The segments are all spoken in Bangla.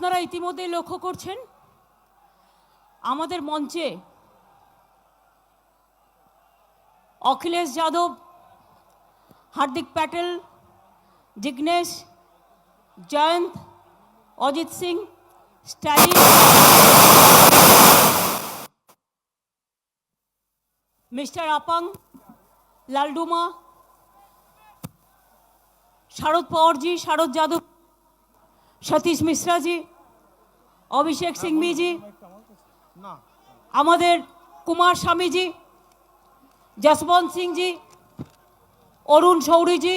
আপনারা ইতিমধ্যে লক্ষ্য করছেন? আমাদের মঞ্চে অখিলেশ যাদব, হার্দিক প্যাটেল, জিগ্নেশ, জয়ন্ত, অজিত সিং স্ট্যালিন মিস্টার আপাং, লালডুমা, শারদ পাওয়ারজি, শারদ যাদব সতীশ মিশ্রাজি অভিষেক সিংভিজি আমাদের কুমার স্বামীজি যশবন্ত সিংজি অরুণ শৌরিজি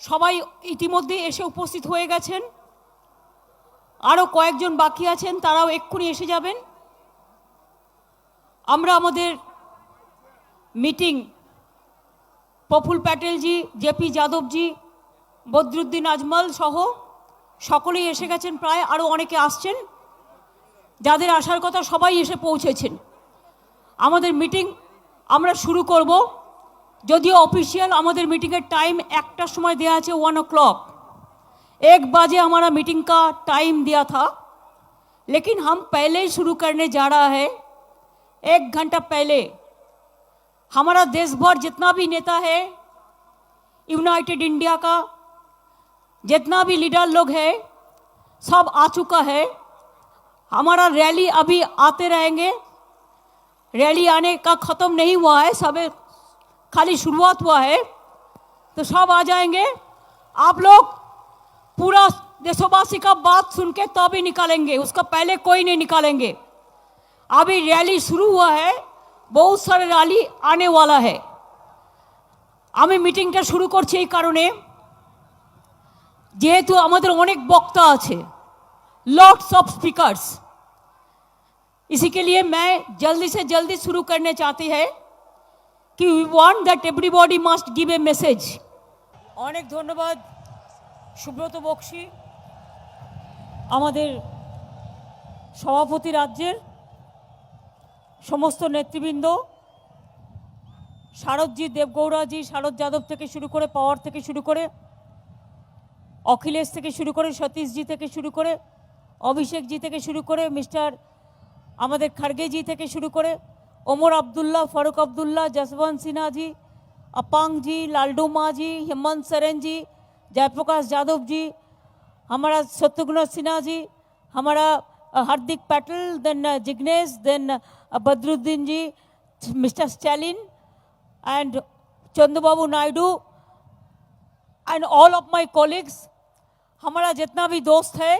সবাই ইতিমধ্যে এসে উপস্থিত হয়ে গেছেন। আরও কয়েকজন বাকি আছেন তারাও এক্ষুনি এসে যাবেন। আমরা আমাদের মিটিং প্রফুল প্যাটেলজি জেপি যাদবজি বদরুদ্দিন আজমল সহ সকলেই এসে গেছেন প্রায় আরও অনেকে আসছেন যাদের আসার কথা সবাই এসে পৌঁছেছেন আমাদের মিটিং আমরা শুরু করব যদিও অফিসিয়াল আমাদের মিটিংয়ের টাইম একটার সময় দেওয়া আছে वन ओ क्लॉक एक बजे हमारा मीटिंग का टाइम दिया था लेकिन हम पहले ही शुरू करने जा रहा है एक घंटा पहले हमारा देश भर जितना भी नेता है यूनाइटेड इंडिया का, जितना भी लीडर लोग है, सब आ चुका है। हमारा रैली अभी आते रहेंगे। रैली आने का ख़त्म नहीं हुआ है, सब खाली शुरुआत हुआ है। तो सब आ जाएँगे। आप लोग पूरा देशवासी का बात सुन के तभी निकालेंगे, उसका पहले कोई नहीं निकालेंगे। अभी रैली शुरू हुआ है बहुत सारे रैली आने वाला है আমি মিটিংটা শুরু করছি এই কারণে যেহেতু আমাদের অনেক বক্তা আছে लॉट्स ऑफ स्पीकर्स इसी के लिए मैं जल्दी से जल्दी शुरू करने चाहती है कि we want that everybody must give a message অনেক ধন্যবাদ সুব্রত বক্সি আমাদের সভাপতি রাজ্যের সমস্ত নেতৃবৃন্দ শারদজি দেবগৌড়াজি শারদ যাদব থেকে শুরু করে পাওয়ার থেকে শুরু করে অখিলেশ থেকে শুরু করে সতীশজি থেকে শুরু করে অভিষেকজি থেকে শুরু করে মিস্টার আমাদের খার্গেজি থেকে শুরু করে ওমর আবদুল্লাহ ফারুক আবদুল্লাহ जसवंत सिन्हा जी अपांग जी लालडू माँ जी हेमंत सोरेन जी जयप्रकाश यादव जी हमारा शत्रुघ्न सिन्हा जी हमारा uh, Hardik Patel then Jignesh then Badruddin ji mister Stalin and Chandrababu Naidu and all of my colleagues हमारा जितना भी दोस्त है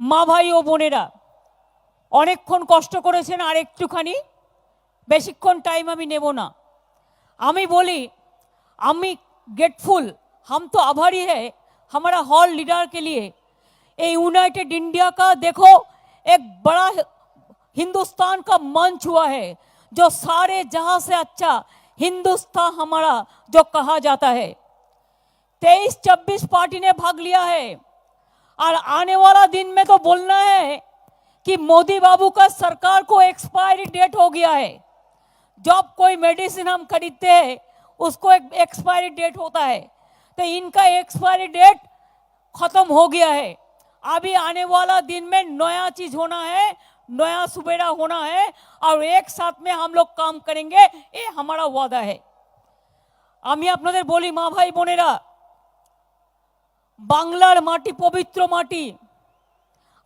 মা ভাই ও বোনেরা অনেকক্ষণ কষ্ট করেছেন আর একটুখানি বেশিক্ষণ টাইম আমি নেব না আমি বলি আমি ग्रेटफुल हम तो आभारी है हमारा हॉल लीडर के लिए ये यूनाइटेड इंडिया का देखो, एक बड़ा हिंदुस्तान का मंच हुआ है, जो सारे जहाँ से अच्छा हिंदुस्तान हमारा, जो कहा जाता है। तेईस छब्बीस पार्टी ने भाग लिया है, और आने वाला दिन में तो बोलना है कि मोदी बाबू का सरकार को एक्सपायरी डेट हो गया है। जब कोई मेडिसिन हम खरीदते हैं, उसको एक एक्सपायरी डेट होता है। तो इनका एक्सपायरी डेट खत्म हो गया है। अभी आने वाला दिन में नया चीज होना है नया सुबेरा होना है और एक साथ में हम लोग काम करेंगे ये हमारा वादा है আমি আপনাদের বলি মা ভাই বোনেরা বাংলার মাটি পবিত্র মাটি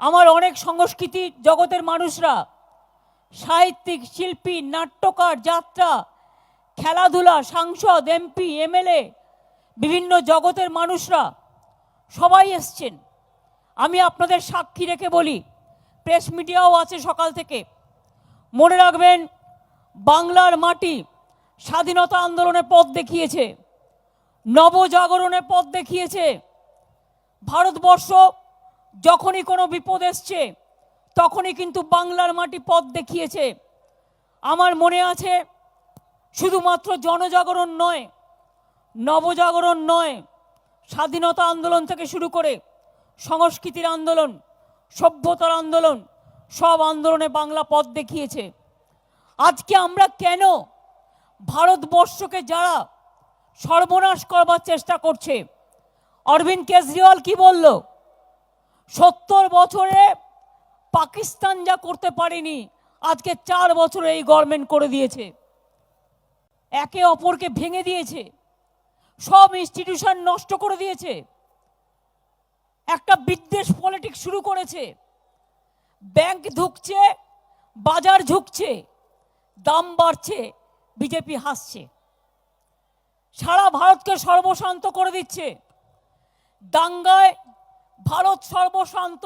আমার অনেক সংস্কৃতি জগতের মানুষরা সাহিত্যিক শিল্পী নাট্যকার যাত্রা খেলাধুলা সাংসদ এমপি এমএলএ বিভিন্ন জগতের মানুষরা সবাই এসছেন আমি আপনাদের সাক্ষী রেখে বলি প্রেস মিডিয়াও আছে সকাল থেকে। মনে রাখবেন, বাংলার মাটি স্বাধীনতা আন্দোলনে পথ দেখিয়েছে, নবজাগরণে পথ দেখিয়েছে। ভারতবর্ষ যখনই কোনো বিপদ এসছে, তখনই কিন্তু বাংলার মাটি পথ দেখিয়েছে। আমার মনে আছে, শুধুমাত্র জনজাগরণ নয়, নবজাগরণ নয়, স্বাধীনতা আন্দোলন থেকে শুরু করে সংস্কৃতির আন্দোলন, সভ্যতার আন্দোলন, সব আন্দোলনে বাংলা পথ দেখিয়েছে। আজকে আমরা কেন ভারতবর্ষকে যারা সর্বনাশ করবার চেষ্টা করছে? অরবিন্দ কেজরিওয়াল কি বলল? সত্তর বছরে পাকিস্তান যা করতে পারেনি, আজকে চার বছরে এই গভর্নমেন্ট করে দিয়েছে। একে অপরকে ভেঙে দিয়েছে। সব ইনস্টিটিউশন নষ্ট করে দিয়েছে। একটা বিদ্বেষ পলিটিক্স শুরু করেছে। ব্যাংক ঢুকছে, বাজার ঝুঁকছে, দাম বাড়ছে বিজেপি হাসছে। সারা ভারতকে সর্বশান্ত করে দিচ্ছে। দাঙ্গায় ভারত সর্বশান্ত,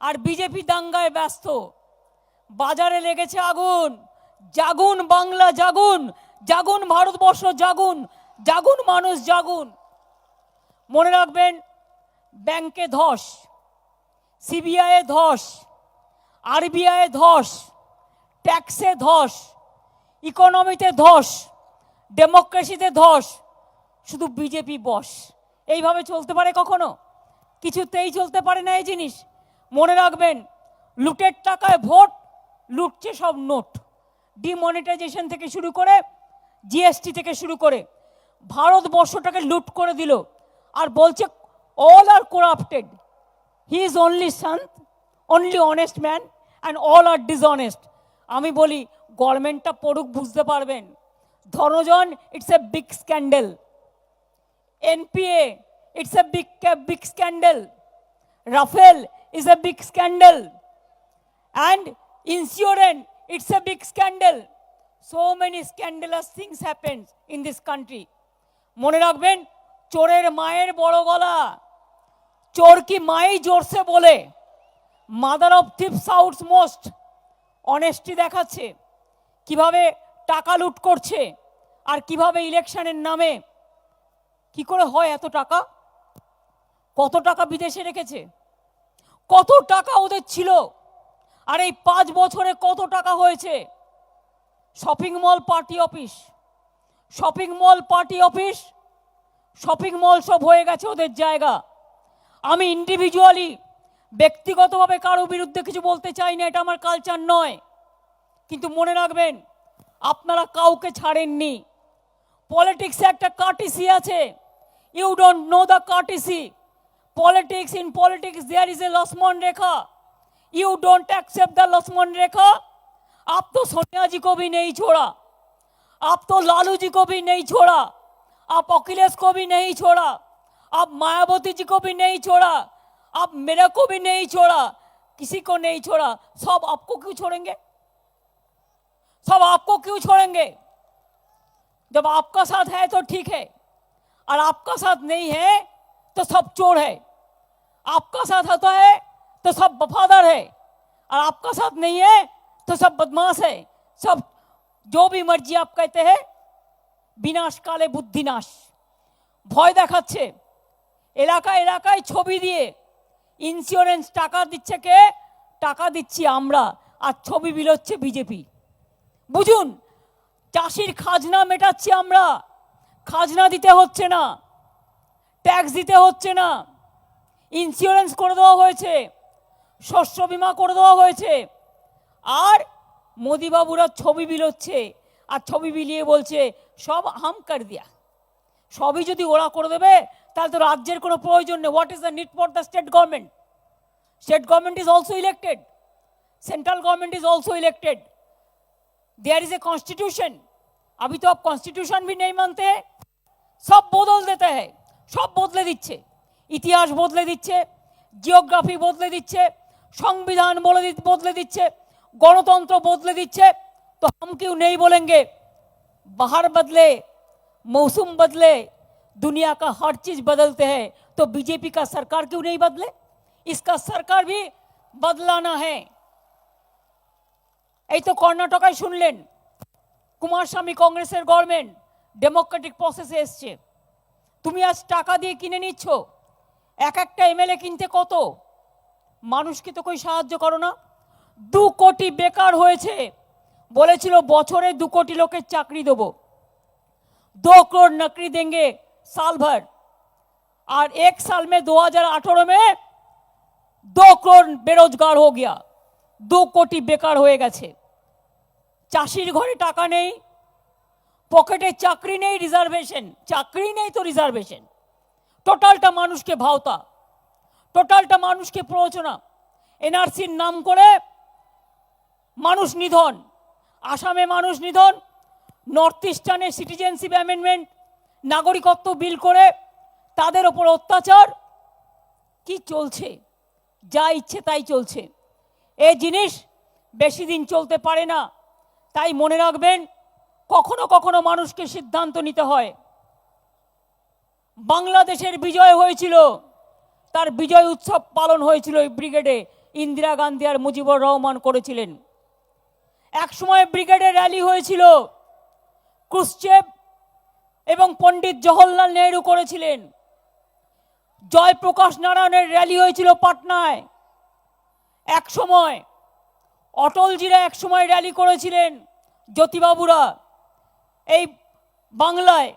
আর বিজেপি দাঙ্গায় ব্যস্ত। বাজারে লেগেছে আগুন। জাগুন বাংলা, জাগুন। জাগুন ভারতবর্ষ, জাগুন। জাগুন মানুষ, জাগুন। মনে রাখবেন ব্যাংকে ধস, সিবিআইয়ে ধস, আরবিআইয়ে ধস, ট্যাক্সে ধস, ইকোনমিতে ধস, ডেমোক্রেসিতে ধস, শুধু বিজেপি বস। এইভাবে চলতে পারে কখনো? কিছুতেই চলতে পারে না এই জিনিস। মনে রাখবেন, লুটের টাকায় ভোট, লুটছে সব নোট। ডিমনিটাইজেশন থেকে শুরু করে, জিএসটি থেকে শুরু করে, ভারতবর্ষটাকে লুট করে দিল। আর বলছে all are corrupted he is only Shanto only honest man and all are dishonest আমি বলি গভর্নমেন্টটা পড়ুক বুঝতে পারবেন ধনজন it's a big scandal it's a big, a big scandal. Rafale is a big scandal. And insurance, it's a big scandal. So many scandalous things happen in this country. মনে রাখবেন চোরের মায়ের বড় গলা। চোর কি মাই জোরসে বলে? Mother of thief south most honesty দেখাচ্ছে। কীভাবে টাকা লুট করছে? আর কীভাবে ইলেকশনের নামে? কি করে হয় এত টাকা? কত টাকা বিদেশে রেখেছে? কত টাকা ওদের ছিল? আর এই পাঁচ বছরে কত টাকা হয়েছে? Shopping mall party office shopping mall party office shopping mall সব হয়ে গেছে ওদের জায়গা আমি ইন্ডিভিজুয়ালি ব্যক্তিগতভাবে কারো বিরুদ্ধে কিছু বলতে চাই না এটা আমার কালচার নয় কিন্তু মনে রাখবেন আপনারা কাউকে ছাড়েননি পলিটিক্সে একটা কাটিসি আছে you don't know the কাটিসি politics in politics there is a Lakshman rekha you don't accept the Lakshman rekha आप तो सोनिया जी को भी नहीं छोड़ा आप तो लालू जी को भी नहीं छोड़ा आप अखिलेश को भी नहीं छोड़ा, आप मायावती जी को भी नहीं छोड़ा, आप मेरे को भी नहीं छोड़ा, किसी को नहीं छोड़ा। सब आपको क्यों छोड़ेंगे? सब आपको क्यों छोड़ेंगे? जब आपका साथ है तो ठीक है, और आपका साथ नहीं है तो सब चोर है। आपका साथ होता है तो सब वफादार है, और आपका साथ नहीं है तो सब बदमाश है। सब जो भी मर्ज़ी आप कहते हैं বিনাশ কালে বুদ্ধিনাশ। ভয় দেখাচ্ছে। এলাকা এলাকায় ছবি দিয়ে ইন্স্যুরেন্স টাকা দিচ্ছে কে? টাকা দিচ্ছি আমরা। আর ছবি বিলোচ্ছে বিজেপি। বুঝুন, চাষির খাজনা মেটাচ্ছি আমরা। খাজনা দিতে হচ্ছে না। ট্যাক্স দিতে হচ্ছে না। ইন্স্যুরেন্স করে দেওয়া হয়েছে। শস্য বিমা করে দেওয়া হয়েছে। আর মোদিবাবুরা ছবি বিলোচ্ছে। আর ছবি বিলিয়ে বলছে সব হাম কর দিয়া সবই যদি ওরা করে দেবে তাহলে তো রাজ্যের কোনো প্রয়োজন নেই what is the need for the state government state government is also elected central government is also elected there is a constitution अभी तो आप कॉन्स्टिट्यूशन भी नहीं मानते हैं সব বদল দিতে হয় সব বদলে দিচ্ছে ইতিহাস বদলে দিচ্ছে জিওগ্রাফি বদলে দিচ্ছে সংবিধান বলে দি- বদলে দিচ্ছে গণতন্ত্র বদলে দিচ্ছে तो हम क्यों नहीं बोलेंगे बाहर बदले मौसम बदले दुनिया का हर चीज बदलते हैं तो बीजेपी का सरकार क्यों नहीं बदले इसका सरकार भी बदलाना है এই তো কর্ণাটকায় শুনলেন কুমারস্বামী কংগ্রেসের গভর্নমেন্ট ডেমোক্রেটিক প্রসেসে এসছে তুমি আজ টাকা দিয়ে কিনে নিচ্ছ এক একটা এমএলএ কিনতে কত মানুষকে তো কই সাহায্য করো না দু কোটি বেকার হয়েছে বলেছিল বছরে দু কোটি লোকের চাকরি দেবো दो करोड़ नौकरी देंगे साल भर और एक साल में 2018 में दो करोड़ बेरोजगार हो गया দু কোটি বেকার হয়ে গেছে চাষির ঘরে টাকা নেই পকেটে চাকরি নেই রিজার্ভেশন চাকরি নেই তো রিজার্ভেশন টোটালটা মানুষকে ভাওতা টোটালটা মানুষকে প্ররোচনা এনআরসির নাম করে মানুষ নিধন আসামে মানুষ নিধন নর্থ ইস্টার্নে সিটিজেনশিপ অ্যামেন্ডমেন্ট নাগরিকত্ব বিল করে তাদের ওপর অত্যাচার। কি চলছে? যা ইচ্ছে তাই চলছে। এ জিনিস বেশি দিন চলতে পারে না। তাই মনে রাখবেন, কখনো কখনো মানুষকে সিদ্ধান্ত নিতে হয়। বাংলাদেশের বিজয় হয়েছিল। তার বিজয় উৎসব পালন হয়েছিল এই ব্রিগেডে। ইন্দিরা গান্ধী আর মুজিবুর রহমান করেছিলেন। একসময় ব্রিগেডে র্যালি হয়েছিল। ক্রুশ্চেভ এবং পণ্ডিত জওহরলাল নেহরু করেছিলেন। জয়প্রকাশ নারায়ণের র্যালি হয়েছিল পাটনায়। এক সময় অটলজিরা এক সময় র্যালি করেছিলেন জ্যোতিবাবুরা। এই বাংলায়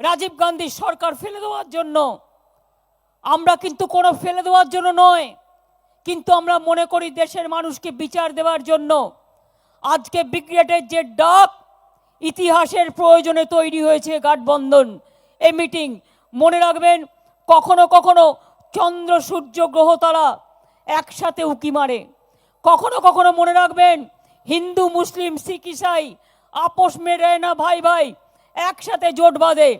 রাজীব গান্ধীর সরকার ফেলে দেওয়ার জন্য। আমরা কিন্তু কোনো ফেলে দেওয়ার জন্য নয়। কিন্তু আমরা মনে করি দেশের মানুষকে বিচার দেওয়ার জন্য আজকে ব্রিগেডের যে ডাক, ইতিহাসের প্রয়োজনে তৈরি হয়েছে গাঠবন্ধন। এই মিটিং, মনে রাখবেন, কখনো কখনো চন্দ্র, সূর্য, গ্রহ তারা একসাথে উকি মারে। কখনো কখনো মনে রাখবেন, হিন্দু, মুসলিম, শিখ, ইসাই আপোষ মেরে না ভাই ভাই, একসাথে জোট বাঁধে।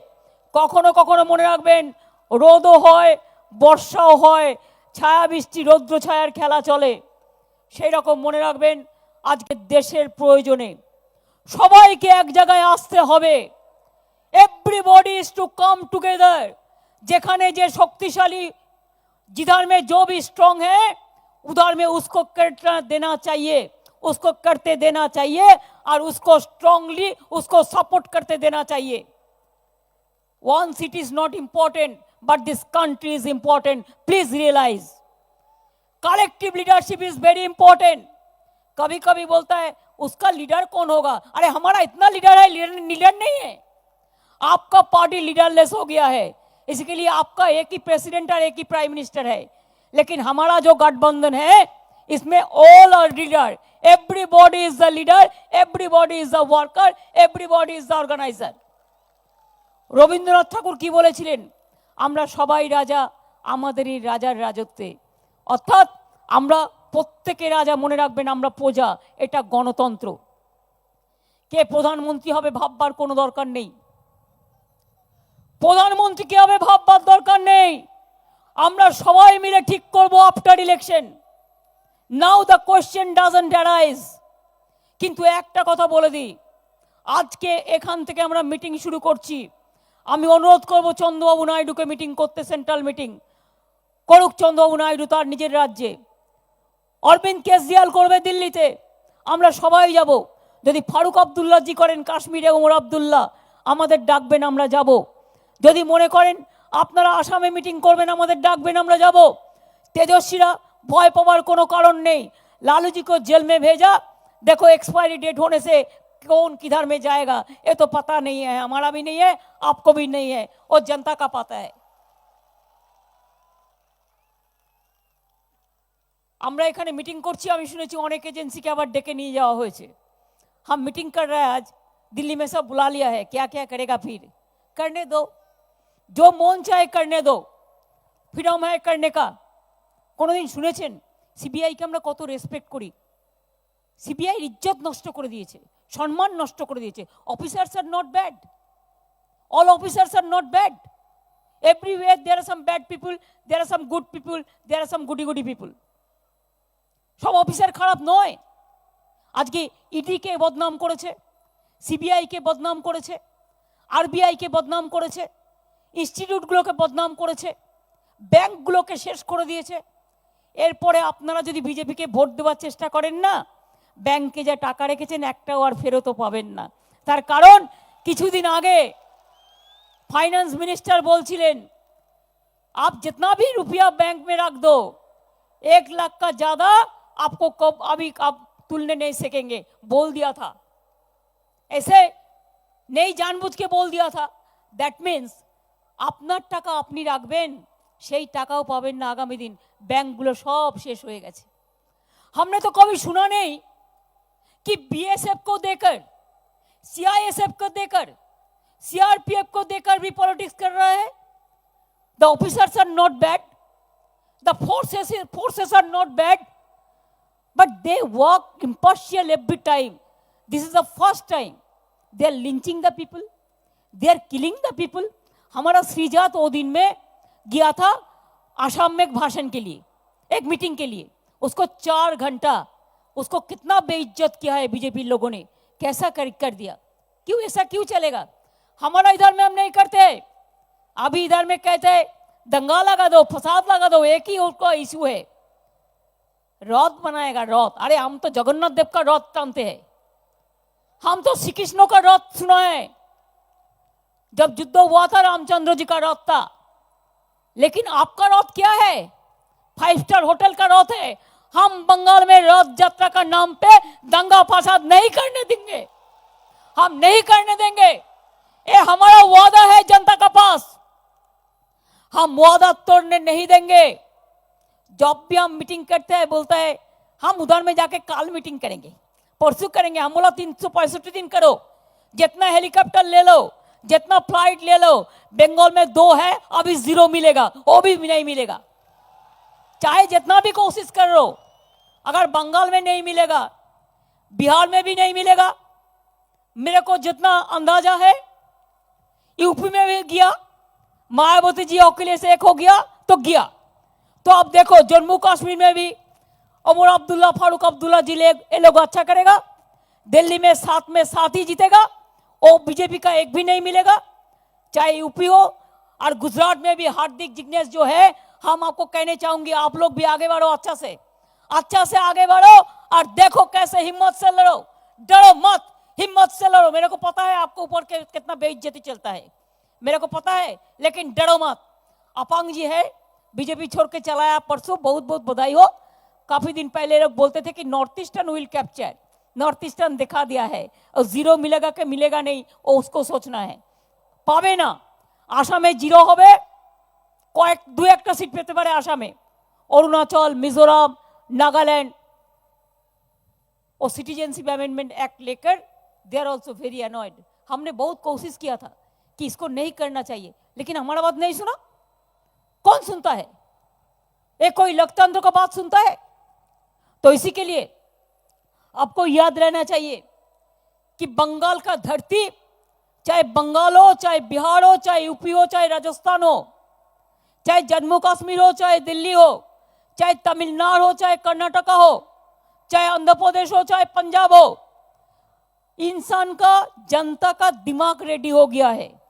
কখনো কখনো মনে রাখবেন, রোদও হয়, বর্ষাও হয় ছায়া বৃষ্টি রৌদ্র ছায়ার খেলা চলে সেই রকম মনে রাখবেন আজকে দেশের প্রয়োজনে সবাইকে এক জায়গায় আসতে হবে everybody is to come together যেখানে যে শক্তিশালী जिधर में जो भी स्ट्रांग है उधर में उसको करना देना चाहिए उसको करते देना चाहिए और उसको स्ट्रांगली उसको सपोर्ट करते देना चाहिए one city is not important but this country is important please realize collective leadership is very important कभी कभी बोलता है उसका लीडर कौन होगा अरे हमारा इतना लीडर है लीडर लीडर नहीं है आपका पार्टी लीडरलेस हो गया है इसके लिए आपका एक ही प्रेसिडेंट और एक ही प्राइम मिनिस्टर है लेकिन हमारा जो गठबंधन है इसमें all are leader everybody is the leader everybody is the worker everybody is the organiser Rabindranath Thakur কি বলেছিলেন আমরা সবাই রাজা, আমাদেরই রাজার রাজত্বে। অর্থাৎ আমরা প্রত্যেকে রাজা মনে রাখবেন আমরা প্রজা, এটা গণতন্ত্র। কে প্রধানমন্ত্রী হবে ভাববার কোনো দরকার নেই। প্রধানমন্ত্রী কে হবে ভাববার দরকার নেই। আমরা সবাই মিলে ঠিক করব after election now the question doesn't arise কিন্তু একটা কথা বলে দিই। আজকে এখান থেকে আমরা মিটিং শুরু করছি। আমি অনুরোধ করব চন্দ্রবাবু নাইডুকে মিটিং করতে, সেন্ট্রাল মিটিং করুক চন্দ্রবাবু নাইডু তার নিজের রাজ্যে। অরবিন্দ কেজরিওয়াল করবে দিল্লিতে, আমরা সবাই যাব। যদি ফারুক আবদুল্লা জি করেন, কাশ্মীরে ওমর আবদুল্লাহ, আমাদের ডাকবেন, আমরা যাব। যদি মনে করেন আপনারা আসামে মিটিং করবেন, আমাদের ডাকবেন, আমরা যাব। তেজস্বীরা ভয় পাওয়ার কোনো কারণ নেই। লালুজি কো ভেজা। দেখো এক্সপায়ারি ডেট হনেছে कौन किधर में जाएगा ये तो पता नहीं है हमारा भी नहीं है आपको भी नहीं है और जनता का पता है আমরা এখানে মিটিং করছি আমি শুনেছি অনেক एजेंसी আবার ডেকে নিয়ে যাওয়া হয়েছে हम मीटिंग कर रहे हैं आज दिल्ली में सब बुला लिया है क्या क्या करेगा फिर करने दो जो মন চায় करने दो ফ্রিডম है करने का কোনোদিন শুনেছেন সিবিআইকে আমরা কত রেসপেক্ট করি সিবিআই ইজ্জত নষ্ট করে দিয়েছে সম্মান নষ্ট করে দিয়েছে। Officers are not bad all officers are not bad everywhere there are some bad people there are some good people there are some goody goody people সব অফিসার খারাপ নয়। আজকে ইডিকে বদনাম করেছে সিবিআইকে বদনাম করেছে আরবিআইকে বদনাম করেছে ইনস্টিটিউটগুলোকে বদনাম করেছে ব্যাংকগুলোকে শেষ করে দিয়েছে। এরপরে আপনারা যদি বিজেপিকে ভোট দেওয়ার চেষ্টা করেন না ব্যাংকে যা টাকা রেখেছেন একটাও আর ফেরতও পাবেন না। তার কারণ, কিছুদিন আগে ফাইন্যান্স মিনিস্টার বলছিলেন, আপ जितना ভি রুপিয়া ব্যাংক মে রাখ দো, এক লাখ কা জাদা আপকো কব अभी आप তুলনে নেই সেকেঙ্গে। বল দিয়া থা। এসে নেই जानबूझ के बोल दिया था दैट আপনার টাকা আপনি রাখবেন, সেই টাকাও পাবেন না আগামী দিন। ব্যাংকগুলো সব শেষ হয়ে গেছে। আমরা তো কবি শোনা নেই कि बीएसएफ को देकर सीआईएसएफ को देकर सीआरपीएफ को देकर भी पॉलिटिक्स कर रहा है। The officers are not bad the forces forces are not bad but they work impartial every time. This is the first time. They are lynching the people, they are killing the people. हमारा श्रीजात वो दिन में गया था आसाम में एक भाषण के लिए एक मीटिंग के लिए। उसको चार घंटा उसको कितना बेइज्जत किया है बीजेपी लोगों ने? कैसा कर कर दिया? क्यों ऐसा क्यों चलेगा? हमारा इधर में हम नहीं करते। अभी इधर में कहते हैं, दंगा लगा दो, फसाद लगा दो, एक ही उसका इशू है। रथ बनाएगा रथ अरे, हम तो जगन्नाथ देव का रथ टानते हैं। हम तो श्री कृष्ण का रथ सुना है। जब युद्ध हुआ था, रामचंद्र जी का रथ था। लेकिन आपका रथ क्या है? फाइव स्टार होटल का रथ है। हम बंगाल में रथ यात्रा का नाम पे दंगा फसाद नहीं करने देंगे। हम नहीं करने देंगे। ये हमारा वादा है जनता का पास। हम वादा तोड़ने नहीं देंगे। जब भी हम मीटिंग करते हैं, बोलता है, हम उधर में जाके काल मीटिंग करेंगे। परसों करेंगे। हम बोला, तीन सौ पैंसठ दिन करो। जितना हेलीकॉप्टर ले लो, जितना फ़्लाइट ले लो, बंगाल में दो है, अभी ज़ीरो मिलेगा, वो भी नहीं मिलेगा। चाहे जितना भी कोशिश कर लो अगर बंगाल में नहीं मिलेगा, बिहार में भी नहीं मिलेगा, मेरे को जितना अंदाज़ा है, यूपी में भी गया, मायावती जी अखिलेश एक हो गया तो गया। तो आप देखो, जम्मू कश्मीर में भी उमर अब्दुल्ला फारूक अब्दुल्ला जी ले ये लोग अच्छा करेगा। दिल्ली में सात में सात ही जीतेगा, और बीजेपी का एक भी नहीं मिलेगा, चाहे यूपी हो, और गुजरात में भी हार्दिक जिग्नेश जो है हम आपको कहने चाहूँगी, आप लोग भी आगे बढ़ो अच्छा से। अच्छा से आगे बढ़ो और देखो कैसे हिम्मत से लड़ो। डरो मत, हिम्मत से लड़ो। मेरे को पता है आपको ऊपर कितना बेइज्जती चलता है। मेरे को पता है, लेकिन डरो मत। अपांग जी है, बीजेपी छोड़ के चलाया परसों, बहुत बहुत बधाई हो। काफ़ी दिन पहले लोग बोलते थे कि north eastern will capture north eastern दिखा दिया है। और ज़ीरो मिलेगा कि मिलेगा नहीं, वो उसको सोचना है। पावे ना। आशा में ज़ीरो होवे কয়েক দু একটা সিট পেতে পারে আসামে অরুণাচল মিজোরাম नागालैंड और सिटीजनशिप अमेंडमेंट एक्ट लेकर they are also very annoyed हमने बहुत कोशिश किया था कि इसको नहीं करना चाहिए लेकिन हमारा बात नहीं सुना कौन सुनता है एक कोई लोकतंत्र का बात सुनता है तो इसी के लिए आपको याद रहना चाहिए कि बंगाल का धरती चाहे बंगाल हो चाहे बिहार हो चाहे यूपी हो चाहे राजस्थान हो चाहे जम्मू कश्मीर हो, चाहे दिल्ली हो, चाहे तमिलनाडु हो, चाहे कर्नाटका हो, चाहे आंध्र प्रदेश हो, चाहे पंजाब हो, इंसान का, जनता का दिमाग रेडी हो गया है।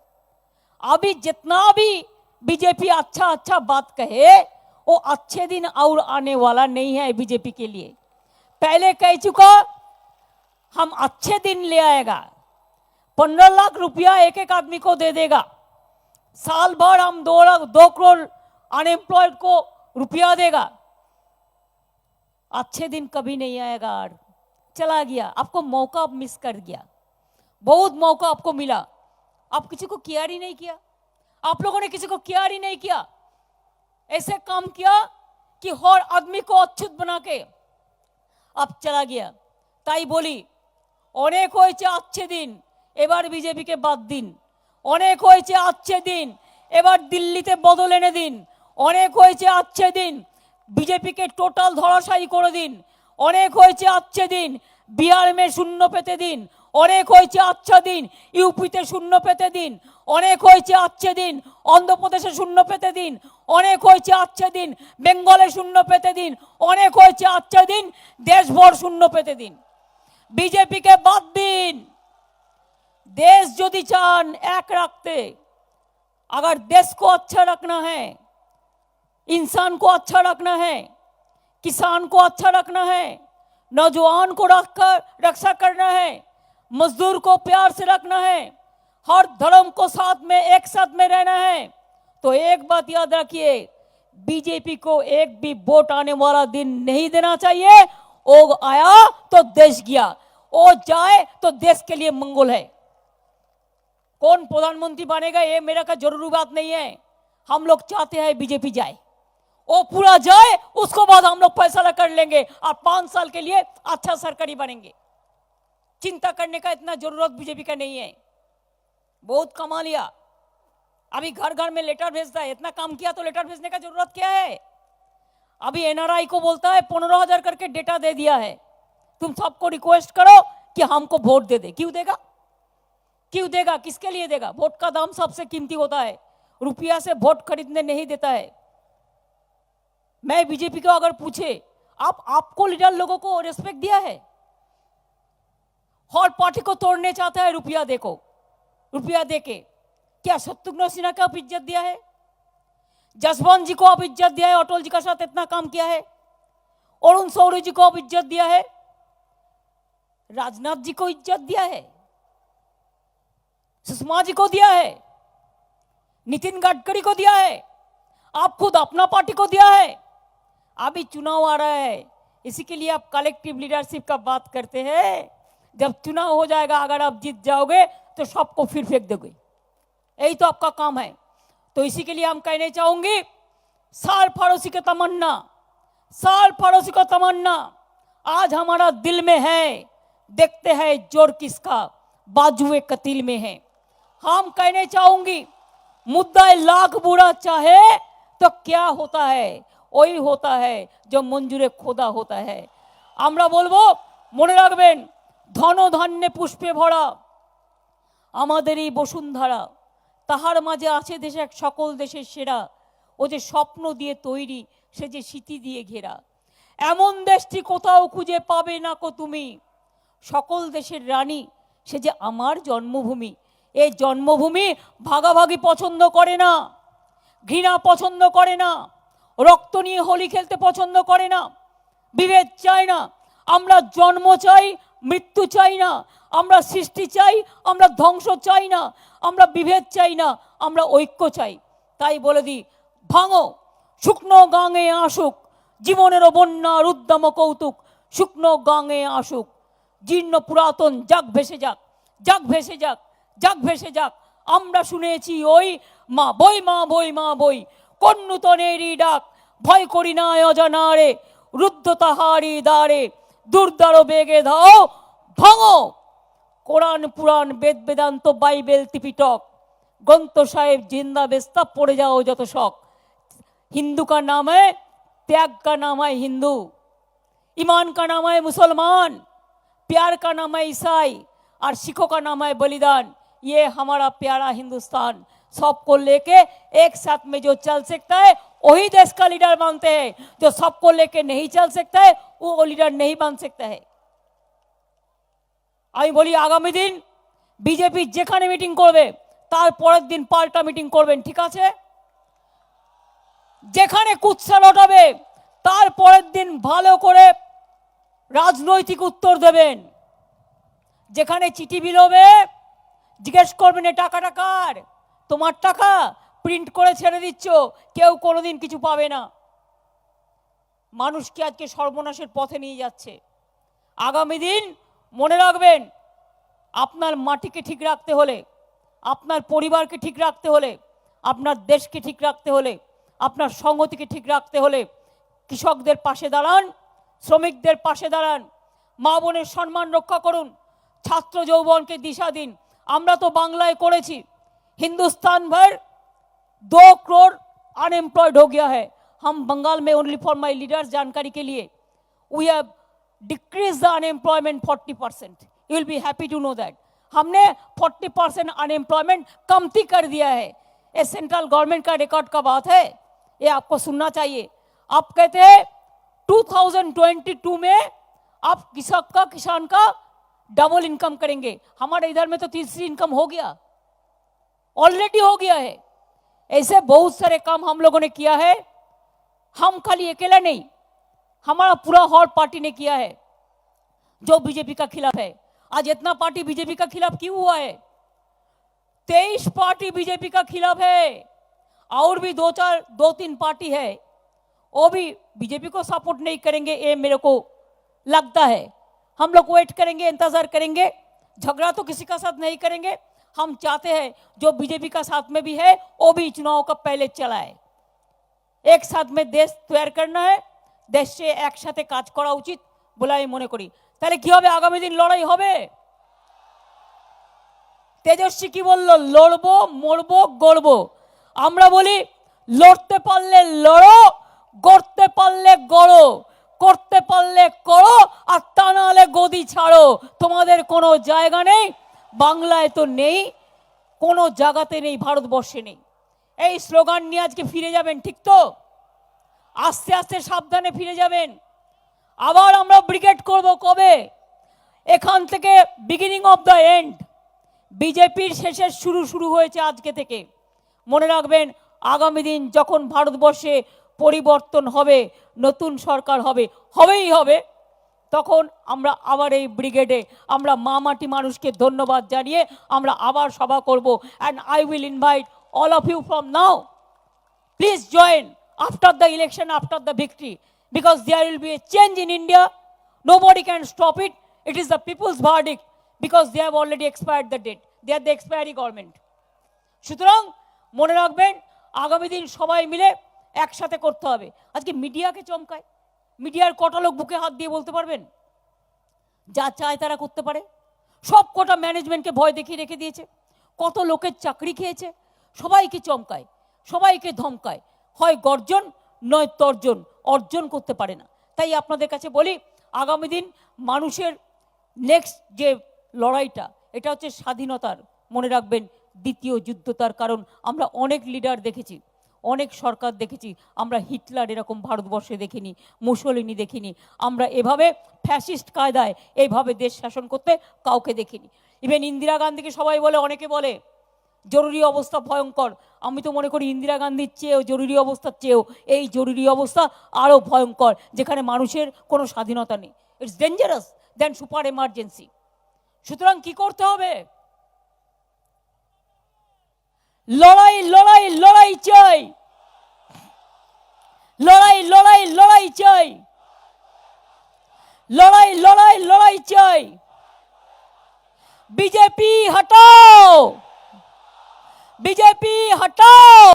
अभी जितना भी बीजेपी अच्छा अच्छा बात कहे, वो अच्छे दिन और आने वाला नहीं है बीजेपी के लिए। पहले कह चुका, हम अच्छे दिन ले आएगा। पंद्रह लाख रुपया एक एक आदमी को दे देगा। साल भर हम दो लाख दो करोड़ अनएम्प्लॉयड को रुपया देगा अच्छे दिन कभी नहीं आएगा और चला गया आपको मौका आप मिस कर गया बहुत मौका आपको मिला आप किसी को केयर ही नहीं किया आप लोगों ने किसी को केयर ही नहीं किया ऐसे काम किया कि हर आदमी को अच्युत बना के अब चला गया তাই বলি অনেক হয়েছে আচ্ছে দিন এবার বিজেপিকে বাদ দিন অনেক হয়েছে আচ্ছে দিন। এবার দিল্লিতে বদল এনে দিন। অনেক হয়েছে আচ্ছে দিন। বিজেপিকে টোটাল ধরাশায়ী করে দিন। অনেক হয়েছে আচ্ছে দিন। বিহার মে শূন্য পেতে দিন। অনেক হয়েছে আচ্ছা দিন। ইউপিতে শূন্য পেতে দিন। অনেক হয়েছে আচ্ছে দিন। অন্ধ্রপ্রদেশে শূন্য পেতে দিন। অনেক হয়েছে আচ্ছে দিন। বেঙ্গলে শূন্য পেতে দিন। অনেক হয়েছে আচ্ছে দিন। দেশভর শূন্য পেতে দিন। বিজেপিকে বাদ দিন। देश যদি চান এক রাখতে अगर देश को अच्छा रखना है इंसान को अच्छा रखना है किसान को अच्छा रखना है नौजवान को रख कर रक्षा करना है मजदूर को प्यार से रखना है हर धर्म को साथ में एक साथ में रहना है तो एक बात याद रखिए बीजेपी को एक भी वोट आने वाला दिन नहीं देना चाहिए वो आया तो देश गया वो जाए तो देश के लिए मंगल है कौन प्रधानमंत्री बनेगा ये मेरा का ज़रूरी बात नहीं है। हम लोग चाहते हैं बीजेपी जाए। वो पूरा जाए, उसको बाद हम लोग फैसला कर लेंगे। और पाँच साल के लिए अच्छा सरकारी बनेंगे। चिंता करने का इतना ज़रूरत बीजेपी का नहीं है। बहुत कमा लिया। अभी घर घर में लेटर भेजता है। इतना काम किया तो लेटर भेजने का ज़रूरत क्या है? अभी एनआरआई को बोलता है, पंद्रह हज़ार करके डेटा दे दिया है। तुम सबको रिक्वेस्ट करो कि हमको वोट दे दे। क्यों देगा? क्यों देगा? किसके लिए देगा? वोट का दाम सबसे कीमती होता है। रुपया से वोट खरीदने नहीं देता है। मैं बीजेपी को अगर पूछे, आप, आपको लीडर लोगों को रेस्पेक्ट दिया है? हर पार्टी को तोड़ने चाहता है रुपया देखो। रुपया देके। क्या शत्रुघ्न सिन्हा को आप इज़्ज़त दिया है? जसवंत जी को आप इज़्ज़त दिया है? अटल जी का साथ इतना काम किया है? अरुण सौरी जी को आप इज़्ज़त दिया है? राजनाथ जी को इज़्ज़त दिया है? सुषमा जी को दिया है, नितिन गडकरी को दिया है, आप खुद अपना पार्टी को दिया है। अभी चुनाव आ रहा है, इसी के लिए आप कलेक्टिव लीडरशिप का बात करते हैं। जब चुनाव हो जाएगा, अगर आप जीत जाओगे तो सबको फिर फेंक दोगे। यही तो आपका काम है। तो इसी के लिए हम कहने चाहूँगी, साल पड़ोसी का तमन्ना, साल पड़ोसी का तमन्ना, आज हमारा दिल में है, देखते हैं ज़ोर किसका, बाजुए कतील में है। हम कहने चाहूंगी मुद्दा लाख बुरा चाहे तो क्या होता है ওই होता है जो মঞ্জুরে খোদা होता है আমরা বলবো মনে রাখবেন ধন ধান্যে পুষ্পে ভরা আমাদের এই বসুন্ধরা তাহার মাঝে আছে দেশে এক সকল দেশের সেরা ও যে স্বপ্ন দিয়ে তৈরি সে যে স্মৃতি দিয়ে ঘেরা এমন দেশটি কোথাও খুঁজে পাবে না কো তুমি সকল দেশের রানী সে যে আমার জন্মভূমি এই জন্মভূমি ভাগাভাগি পছন্দ করে না, ঘৃণা পছন্দ করে না, রক্ত নিয়ে হোলি খেলতে পছন্দ করে না, বিভেদ চায় না, আমরা জন্ম চাই, মৃত্যু চাই না, আমরা সৃষ্টি চাই, আমরা ধ্বংস চাই না, আমরা বিভেদ চাই না, আমরা ঐক্য চাই। তাই বলে দিই, ভাঙো, শুকনো গাঙে আসুক জীবনেরও বন্যার উদ্যম কৌতুক, শুকনো গাঙে আসুক, জীর্ণ পুরাতন যাক ভেসে যাক যাক ভেসে যাক। যাক ভেসে যাক আমরা শুনেছি ওই মা বই মা বই মা বই কোন নূতনেরই ডাক ভয় করি না অজানারে রুদ্ধ তাহারি দ্বারে দুর্দার বেগে দাও ভাঙো কোরআন পুরাণ বেদ বেদান্ত বাইবেল ত্রিপিটক গ্রন্থ সাহেব জিন্দা বেস্তা পড়ে যাও যত শখ हिंदू का नाम है त्याग का नाम है हिंदू ईमान का नाम है मुसलमान प्यार का नाम है ईसाई और सिखों का नाम है बलिदान ये हमारा प्यारा हिंदुस्तान सबको लेके एक साथ में जो चल सकता है वही देश का लीडर बनते हैं जो सबको लेके नहीं चल सकता है वो लीडर नहीं बन सकता है আমি বলি আগামী দিন বিজেপি যেখানে মিটিং করবে তার পরের দিন পাল্টা মিটিং করবেন ঠিক আছে যেখানে কুৎসা লটাবে তার পরের দিন ভালো করে রাজনৈতিক উত্তর দেবেন যেখানে চিঠি বিলোবে জিজ্ঞেস করবেন এ টাকাটা কার? তোমার টাকা প্রিন্ট করে ছেড়ে দিচ্ছ, কেউ কোনোদিন কিছু পাবে না। মানুষকে আজকে সর্বনাশের পথে নিয়ে যাচ্ছে। আগামী দিন মনে রাখবেন, আপনার মাটিকে ঠিক রাখতে হলে, আপনার পরিবারকে ঠিক রাখতে হলে, আপনার দেশকে ঠিক রাখতে হলে, আপনার সংহতিকে ঠিক রাখতে হলে, কৃষকদের পাশে দাঁড়ান, শ্রমিকদের পাশে দাঁড়ান, মা বোনের সম্মান রক্ষা করুন, ছাত্র যৌবনকে দিশা দিন আমরা তো বাংলায় করেছি हिंदुस्तान भर दो करोड़ अनएम्प्लॉयड हो गया है हम बंगाल में ओनली फॉर माई लीडर्स जानकारी के लिए we have decrease the unemployment forty percent you will be happy to know that हमने फोर्टी परसेंट अनएम्प्लॉयमेंट कमती कर दिया है ये सेंट्रल गवर्नमेंट का रिकॉर्ड का बात है ये आपको सुनना चाहिए आप कहते हैं 2022 में आप किसान का किसान का डबल इनकम करेंगे। हमारे इधर में तो तीसरी इनकम हो गया। ऑलरेडी हो गया है। ऐसे बहुत सारे काम हम लोगों ने किया है। हम खाली अकेला नहीं, हमारा पूरा हॉल पार्टी ने किया है, जो बीजेपी का खिलाफ है। आज इतना पार्टी बीजेपी का खिलाफ क्यों हुआ है? तेईस पार्टी बीजेपी का खिलाफ है। और भी दो चार, दो तीन पार्टी है। वो भी बीजेपी को सपोर्ट नहीं करेंगे, ये मेरे को लगता है। हम लोग वेट करेंगे इंतजार करेंगे झगड़ा तो किसी का साथ नहीं करेंगे हम चाहते हैं जो बीजेपी का साथ में भी है वो भी चुनाव का पहले चलाए এক সাথ মে দেশ তৈরি করনা है দেশে একসাথে কাজ করা উচিত বলে আমি মনে করি তাহলে কি হবে আগামী দিন লড়াই হবে তেজস্বী কি বললো লড়বো মরবো গড়বো আমরা বলি লড়তে পারলে লড়ো গড়তে পারলে গড়ো করতে পারলে করো, আর তা নাহলে গদি ছাড়ো। তোমাদের কোনো জায়গা নেই, বাংলায় তো নেই, কোনো জায়গাতে নেই, ভারতবর্ষে নেই। এই স্লোগান নিয়ে আজকে ফিরে যাবেন, ঠিক তো? আস্তে আস্তে সাবধানে ফিরে যাবেন। আবার আমরা ব্রিগেড করব কবে? এখান থেকে বিগিনিং অফ দ্য এন্ড বিজেপির শেষের শুরু শুরু হয়েছে আজকে থেকে। মনে রাখবেন, আগামী দিন যখন ভারতবর্ষে পরিবর্তন হবে, নতুন সরকার হবে, হবেই হবে। তখন আমরা আবার এই ব্রিগেডে আমরা মামাটি মানুষকে ধন্যবাদ জানিয়ে আমরা আবার সভা করব। And I will invite all of you from now please join after the election after the victory because there will be a change in India nobody can stop it it is the people's verdict because they have already expired the date they are the expiry government সুতরাং মনে রাখবেন, আগামী দিন সবাই মিলে একসাথে করতে হবে। আজকে মিডিয়াকে চমকায়। মিডিয়ার কটা লোক বুকে হাত দিয়ে বলতে পারবেন? যা চায় তারা করতে পারে। সব কটা ম্যানেজমেন্টকে ভয় দেখিয়ে রেখে দিয়েছে। কত লোকের চাকরি খেয়েছে। সবাইকে চমকায়, সবাইকে ধমকায়। হয় গর্জন, নয় তর্জন। অর্জন করতে পারে না। তাই আপনাদের কাছে বলি, আগামী দিন মানুষের নেক্সট যে লড়াইটা, এটা হচ্ছে স্বাধীনতার, মনে রাখবেন, দ্বিতীয় যুদ্ধ তার কারণ। আমরা অনেক লিডার দেখেছি। অনেক সরকার দেখেছি, আমরা হিটলার এরকম ভারতবর্ষে দেখিনি, মুসলিনি দেখিনি, আমরা এভাবে ফ্যাসিস্ট কায়দায় এইভাবে দেশ শাসন করতে কাউকে দেখিনি। ইভেন ইন্দিরা গান্ধীকে সবাই বলে, অনেকে বলে, জরুরি অবস্থা ভয়ঙ্কর। আমি তো মনে করি ইন্দিরা গান্ধীর চেয়েও, জরুরি অবস্থার চেয়েও, এই জরুরি অবস্থা আরও ভয়ঙ্কর, যেখানে মানুষের কোনো স্বাধীনতা নেই। It's dangerous then super emergency সুতরাং কি করতে হবে? লড়াই লড়াই লড়াই চাই। লড়াই লড়াই লড়াই চাই। লড়াই লড়াই লড়াই চাই। বিজেপি হটাও। বিজেপি হটাও।